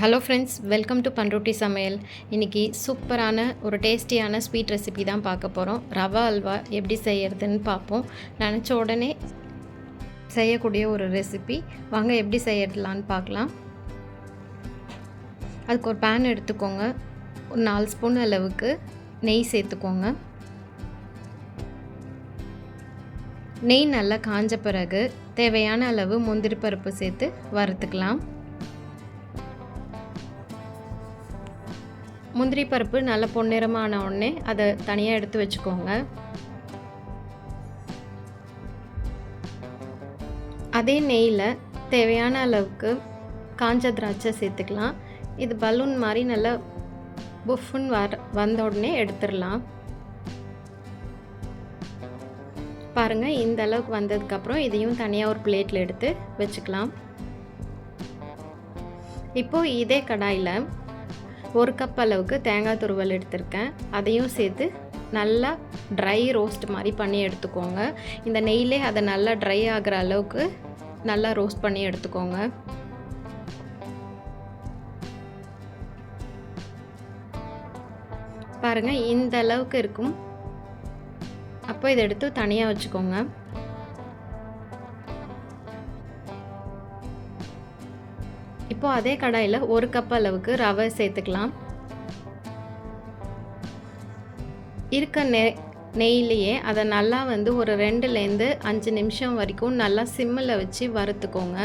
Hello friends welcome to Panruti சமையல் இன்றைக்கி சூப்பரான ஒரு டேஸ்டியான ஸ்வீட் ரெசிபி தான் பார்க்க போகிறோம் ரவா அல்வா எப்படி செய்கிறதுன்னு பார்ப்போம். நினச்ச உடனே செய்யக்கூடிய ஒரு ரெசிபி வாங்க எப்படி செய்யலான்னு பார்க்கலாம். அதுக்கு ஒரு பேன் எடுத்துக்கோங்க. ஒரு நாலு ஸ்பூன் அளவுக்கு நெய் சேர்த்துக்கோங்க. நெய் நல்லா காஞ்ச பிறகு தேவையான அளவு முந்திரி பருப்பு சேர்த்து வறுத்துக்கலாம். முந்திரி பருப்பு நல்ல பொன்னிறமான உடனே அதை தனியாக எடுத்து வச்சுக்கோங்க. அதே நெய்யில் தேவையான அளவுக்கு காஞ்ச திராட்சை சேர்த்துக்கலாம். இது பலூன் மாதிரி நல்லா புஃப்னு வர வந்த உடனே எடுத்துடலாம். பாருங்கள் இந்த அளவுக்கு வந்ததுக்கப்புறம் இதையும் தனியாக ஒரு பிளேட்டில் எடுத்து வச்சுக்கலாம். இப்போது இதே கடாயில் ஒரு கப் அளவுக்கு தேங்காய் துருவல் எடுத்திருக்கேன். அதையும் சேர்த்து நல்லா ட்ரை ரோஸ்ட் மாதிரி பண்ணி எடுத்துக்கோங்க. இந்த நெய்லே அதை நல்லா ட்ரை ஆகிற அளவுக்கு நல்லா ரோஸ்ட் பண்ணி எடுத்துக்கோங்க. பாருங்கள் இந்த அளவுக்கு இருக்கும். அப்போ இதை எடுத்து தனியாக வச்சுக்கோங்க. இப்போது அதே கடாயில் ஒரு கப் அளவுக்கு ரவை சேர்த்துக்கலாம். இருக்க நெ நெய்லேயே அதை நல்லா வந்து ஒரு ரெண்டுலேருந்து அஞ்சு நிமிஷம் வரைக்கும் நல்லா சிம்மில் வச்சு வறுத்துக்கோங்க.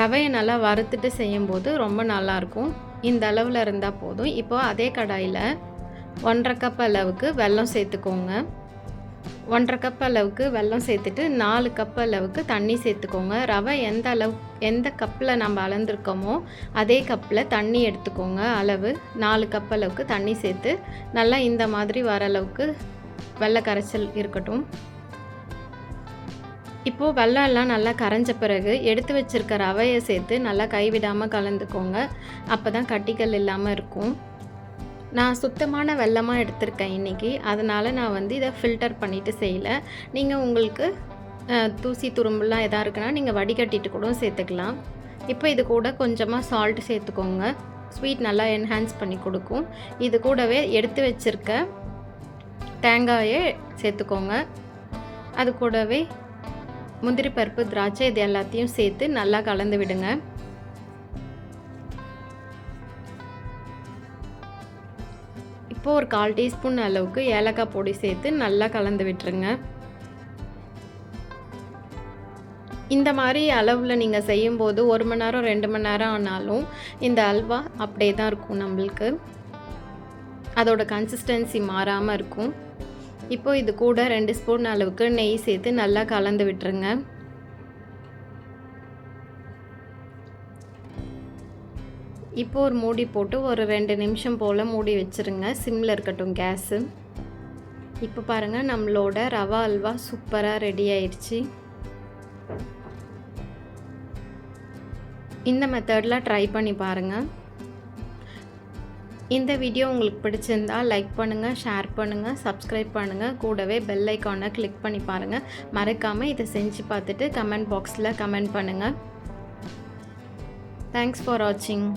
ரவையை நல்லா வறுத்துட்டு செய்யும்போது ரொம்ப நல்லாயிருக்கும். இந்த அளவில் இருந்தால் போதும். இப்போ அதே கடாயில் ஒன்றரை கப் அளவுக்கு வெல்லம் சேர்த்துக்கோங்க. ஒன்றரை கப் அளவுக்கு வெல்லம் சேர்த்துட்டு நாலு கப் அளவுக்கு தண்ணி சேர்த்துக்கோங்க. ரவை எந்த அளவு எந்த கப்பில் நம்ம அளந்துருக்கோமோ அதே கப்பில் தண்ணி எடுத்துக்கோங்க. அளவு நாலு கப் அளவுக்கு தண்ணி சேர்த்து நல்லா இந்த மாதிரி வர அளவுக்கு வெள்ளை கரைச்சல் இருக்கட்டும். இப்போது வெள்ளம் எல்லாம் நல்லா கரைஞ்ச பிறகு எடுத்து வச்சுருக்க ரவையை சேர்த்து நல்லா கைவிடாமல் கலந்துக்கோங்க. அப்போ தான் கட்டிகள் இல்லாமல் இருக்கும். நான் சுத்தமான வெள்ளமாக எடுத்திருக்கேன் இன்றைக்கி அதனால் நான் வந்து இதை ஃபில்டர் பண்ணிவிட்டு செய்யலை. நீங்கள் உங்களுக்கு தூசி துரும்புலாம் எதாக இருக்குன்னா நீங்கள் வடிகட்டிட்டு கூட சேர்த்துக்கலாம். இப்போ இது கூட கொஞ்சமாக சால்ட் சேர்த்துக்கோங்க. ஸ்வீட் நல்லா என்ஹான்ஸ் பண்ணி கொடுக்கும். இது கூடவே எடுத்து வச்சுருக்க தேங்காயை சேர்த்துக்கோங்க. அது கூடவே முந்திரி பருப்பு திராட்சை இது எல்லாத்தையும் சேர்த்து நல்லா கலந்து விடுங்க. இப்போது ஒரு கால் டீஸ்பூன் அளவுக்கு ஏலக்காய் பொடி சேர்த்து நல்லா கலந்து விட்டுருங்க. இந்த மாதிரி அளவில் நீங்கள் செய்யும்போது ஒரு மணி நேரம் ரெண்டு மணி நேரம் ஆனாலும் இந்த அல்வா அப்படியே தான் இருக்கும் நம்மளுக்கு. அதோட கன்சிஸ்டன்சி மாறாமல் இருக்கும். இப்போது இது கூட ரெண்டு ஸ்பூன் அளவுக்கு நெய் சேர்த்து நல்லா கலந்து விட்டுருங்க. இப்போ ஒரு மூடி போட்டு ஒரு ரெண்டு நிமிஷம் போல் மூடி வச்சுருங்க. சிம்மில் இருக்கட்டும் கேஸு. இப்போ பாருங்கள் நம்மளோட ரவா அல்வா சூப்பராக ரெடி ஆயிடுச்சு. இந்த மெத்தடில் ட்ரை பண்ணி பாருங்கள் இந்த வீடியோ உங்களுக்கு பிடிச்சிருந்தா லைக் பண்ணுங்கள் ஷேர் பண்ணுங்கள் சப்ஸ்கிரைப் பண்ணுங்கள் கூடவே பெல் ஐக்கானை கிளிக் பண்ணி பாருங்கள் மறக்காமல் இதை செஞ்சு பார்த்துட்டு கமெண்ட் பாக்ஸில் கமெண்ட் பண்ணுங்கள் தேங்க்ஸ் ஃபார் வாட்சிங்